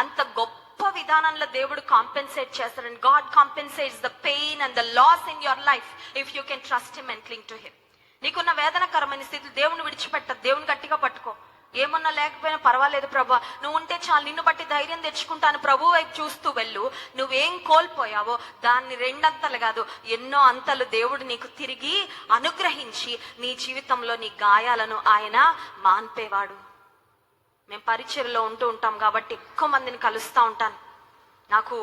అంత గొప్ప విధానంలో దేవుడు కాంపెన్సేట్ చేస్తాడు God compensates the pain and the loss in your life if you can trust him and cling to him నీకున్న వేదనకరమైన స్థితి దేవుని విడిచిపెట్ట దేవుని గట్టిగా పట్టుకో. ఏమన్నా లేకపోయినా పర్వాలేదు ప్రభా. నువ్వు ఉంటే చాలు నిన్ను బట్టి ధైర్యం తెచ్చుకుంటాను. ప్రభు వైపు చూస్తూ వెళ్ళు. నువ్వేం కోల్పోయావో దాన్ని రెండంతలు కాదు ఎన్నో అంతలు దేవుడు నీకు తిరిగి అనుగ్రహించి నీ జీవితంలో నీ గాయాలను ఆయన మాన్పేవాడు. మేము పరిచయలో ఉంటూ ఉంటాం కాబట్టి ఎక్కువ మందిని కలుస్తూ ఉంటాను. నాకు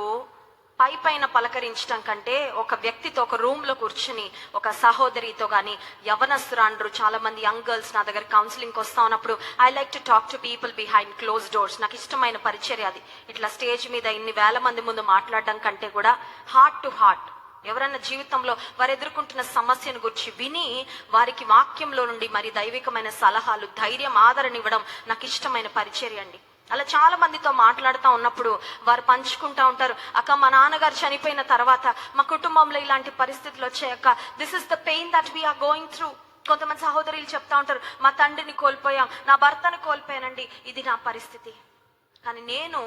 పై పైన పలకరించడం కంటే ఒక వ్యక్తితో ఒక రూమ్లో కూర్చుని ఒక సహోదరితో కానీ యవనస్తురాండ్రు చాలా మంది యంగ్ గర్ల్స్ నా దగ్గర కౌన్సిలింగ్కి వస్తా ఉన్నప్పుడు I like to talk to people behind close doors నాకు ఇష్టమైన పరిచర్య అది. ఇట్లా స్టేజ్ మీద ఇన్ని వేల మంది ముందు మాట్లాడడం కంటే కూడా హార్ట్ టు హార్ట్ ఎవరైనా జీవితంలో వారు ఎదుర్కొంటున్న సమస్యను గురించి విని వారికి వాక్యంలో నుండి మరి దైవికమైన సలహాలు ధైర్యం ఆదరణ ఇవ్వడం నాకు ఇష్టమైన పరిచర్య అండి. అలా చాలా మందితో మాట్లాడుతూ ఉన్నప్పుడు వారు పంచుకుంటా ఉంటారు అక్క మా నాన్నగారు చనిపోయిన తర్వాత మా కుటుంబంలో ఇలాంటి పరిస్థితులు వచ్చాయక్క. This is the pain that we're going through కొంతమంది సహోదరులు చెప్తా ఉంటారు మా తండ్రిని కోల్పోయాం నా భర్తను కోల్పోయానండి. ఇది నా పరిస్థితి. కానీ నేను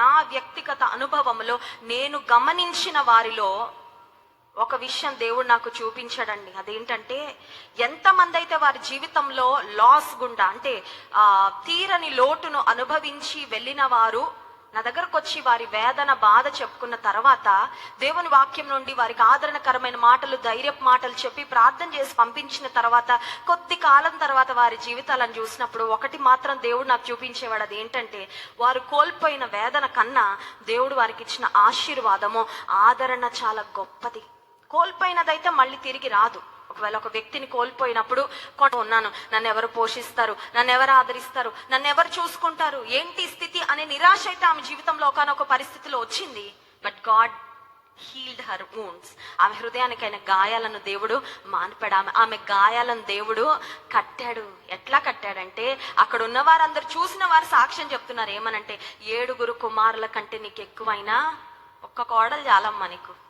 నా వ్యక్తిగత అనుభవంలో నేను గమనించిన వారిలో ఒక విషయం దేవుడు నాకు చూపించాడండి. అదేంటంటే ఎంతమంది అయితే వారి జీవితంలో లాస్ గుండా అంటే ఆ తీరని లోటును అనుభవించి వెళ్ళిన వారు నా దగ్గరకు వచ్చి వారి వేదన బాధ చెప్పుకున్న తర్వాత దేవుని వాక్యం నుండి వారికి ఆదరణకరమైన మాటలు ధైర్యపు మాటలు చెప్పి ప్రార్థన చేసి పంపించిన తర్వాత కొద్ది కాలం తర్వాత వారి జీవితాలను చూసినప్పుడు ఒకటి మాత్రం దేవుడు నాకు చూపించేవాడు అది ఏంటంటే వారు కోల్పోయిన వేదన కన్నా దేవుడు వారికి ఇచ్చిన ఆశీర్వాదము ఆదరణ చాలా గొప్పది. కోల్పోయినదైతే మళ్ళీ తిరిగి రాదు. ఒకవేళ ఒక వ్యక్తిని కోల్పోయినప్పుడు కొంత ఉన్నాను. నన్ను ఎవరు పోషిస్తారు? నన్ను ఎవరు ఆదరిస్తారు? నన్ను ఎవరు చూసుకుంటారు? ఏంటి స్థితి? అనే నిరాశ అయితే ఆమె జీవితంలో ఒకనొక పరిస్థితిలో వచ్చింది. But God healed her wounds ఆమె హృదయానికైన గాయాలను దేవుడు మాన్పాడు ఆమె ఆమె గాయాలను దేవుడు కట్టాడు. ఎట్లా కట్టాడంటే అక్కడ ఉన్న వారందరూ చూసిన వారు సాక్ష్యం చెప్తున్నారు. ఏమనంటే ఏడుగురు కుమారుల కంటే నీకు ఎక్కువైనా ఒక్క కోడలు చాలమ్మా నీకు.